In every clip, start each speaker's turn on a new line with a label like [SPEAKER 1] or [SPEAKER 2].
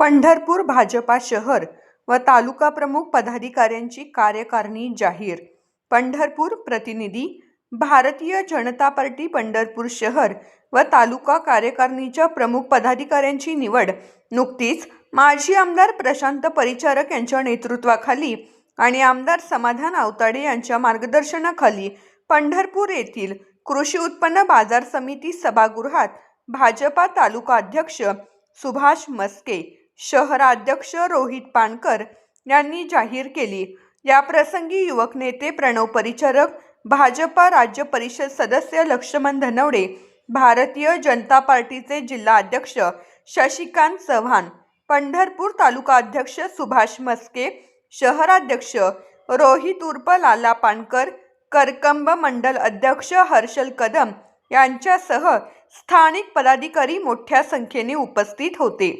[SPEAKER 1] पंढरपूर भाजपा शहर व तालुका प्रमुख पदाधिकाऱ्यांची कार्यकारिणी जाहीर. पंढरपूर प्रतिनिधी भारतीय जनता पार्टी पंढरपूर शहर व तालुका कार्यकारिणीच्या प्रमुख पदाधिकाऱ्यांची निवड. नुकतीच माजी आमदार प्रशांत परिचारक यांच्या नेतृत्वाखाली आणि आमदार समाधान आवताडे यांच्या मार्गदर्शनाखाली पंढरपूर येथील कृषी उत्पन्न बाजार समिती सभागृहात भाजपा तालुका अध्यक्ष सुभाष मस्के शहराध्यक्ष रोहित पानकर यांनी जाहीर केली. या प्रसंगी युवक नेते प्रणव परिचारक भाजपा राज्य परिषद सदस्य लक्ष्मण धनवडे भारतीय जनता पार्टीचे जिल्हा अध्यक्ष शशिकांत चव्हाण पंढरपूर तालुका अध्यक्ष सुभाष मस्के शहराध्यक्ष रोहित उर्फ लाला पानकर करकंब मंडल अध्यक्ष हर्षल कदम यांच्यासह स्थानिक पदाधिकारी मोठ्या संख्येने उपस्थित होते.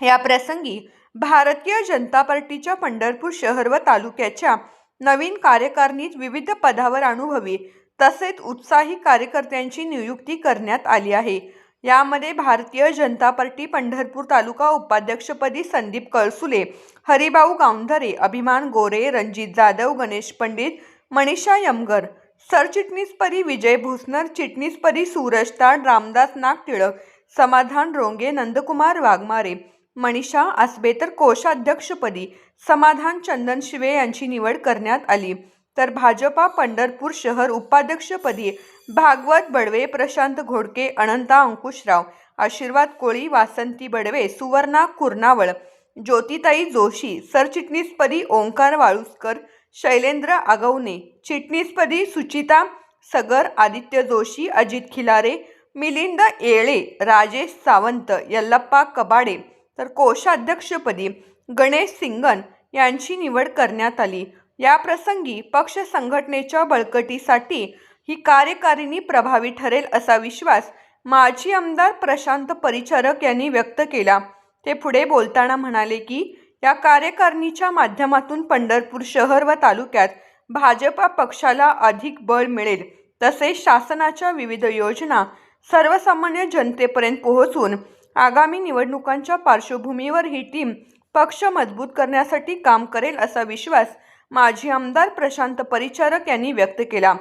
[SPEAKER 1] या प्रसंगी भारतीय जनता पार्टीच्या पंढरपूर शहर व तालुक्याच्या नवीन कार्यकारिणीत विविध पदावर अनुभवी तसेच उत्साही कार्यकर्त्यांची नियुक्ती करण्यात आली आहे. यामध्ये भारतीय जनता पार्टी पंढरपूर तालुका उपाध्यक्षपदी संदीप कळसुले हरिभाऊ गावंधरे अभिमान गोरे रणजित जाधव गणेश पंडित मनीषा यमगर सरचिटणीसपदी विजय भुसनर चिटणीसपदी सूरज ताड रामदास नागटिळक समाधान रोंगे नंदकुमार वाघमारे मनीषा आसबे तर कोषाध्यक्षपदी समाधान चंदन शिवे यांची निवड करण्यात आली. तर भाजपा पंढरपूर शहर उपाध्यक्षपदी भागवत बडवे प्रशांत घोडके अनंता अंकुशराव आशीर्वाद कोळी वासंती बडवे सुवर्णा कुर्नावळ ज्योतिताई जोशी सरचिटणीसपदी ओंकार वाळुसकर शैलेंद्र आगवणे चिटणीसपदी सुचिता सगर आदित्य जोशी अजित खिलारे मिलिंद येळे राजेश सावंत यल्लप्पा कबाडे तर कोषाध्यक्षपदी गणेश सिंगन यांची निवड करण्यात आली. या प्रसंगी पक्ष संघटनेच्या बळकटीसाठी ही कार्यकारिणी प्रभावी ठरेल असा विश्वास माजी आमदार प्रशांत परिचारक यांनी व्यक्त केला. ते पुढे बोलताना म्हणाले की या कार्यकारिणीच्या माध्यमातून पंढरपूर शहर व तालुक्यात भाजपा पक्षाला अधिक बळ मिळेल. तसेच शासनाच्या विविध योजना सर्वसामान्य जनतेपर्यंत पोहोचून आगामी निवडणुकांच्या पार्श्वभूमीवर ही टीम पक्ष मजबूत करण्यासाठी काम करेल असा विश्वास माजी आमदार प्रशांत परिचारक यांनी व्यक्त केला.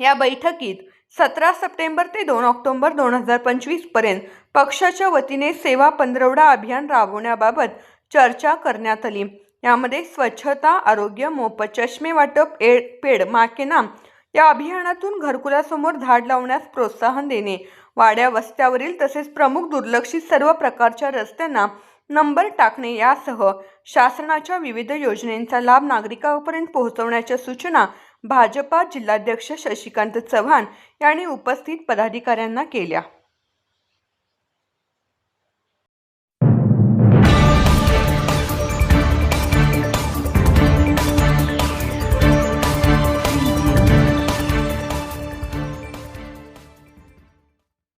[SPEAKER 1] या बैठकीत सतरा सप्टेंबर ते दोन ऑक्टोबर दोन हजार पंचवीसपर्यंत पक्षाच्या वतीने सेवा पंधरवडा अभियान राबवण्याबाबत चर्चा करण्यात आली. यामध्ये स्वच्छता आरोग्य मोफत चष्मे वाटप एड पेड माकेना या अभियानातून घरकुलासमोर झाड लावण्यास प्रोत्साहन देणे. वाड्या वस्त्यावरील तसेच प्रमुख दुर्लक्षित सर्व प्रकारच्या रस्त्यांना नंबर टाकणे यासह शासनाच्या विविध योजनेचा लाभ नागरिकांपर्यंत पोहोचवण्याच्या सूचना भाजपा जिल्हाध्यक्ष शशिकांत चव्हाण यांनी उपस्थित पदाधिकाऱ्यांना केल्या.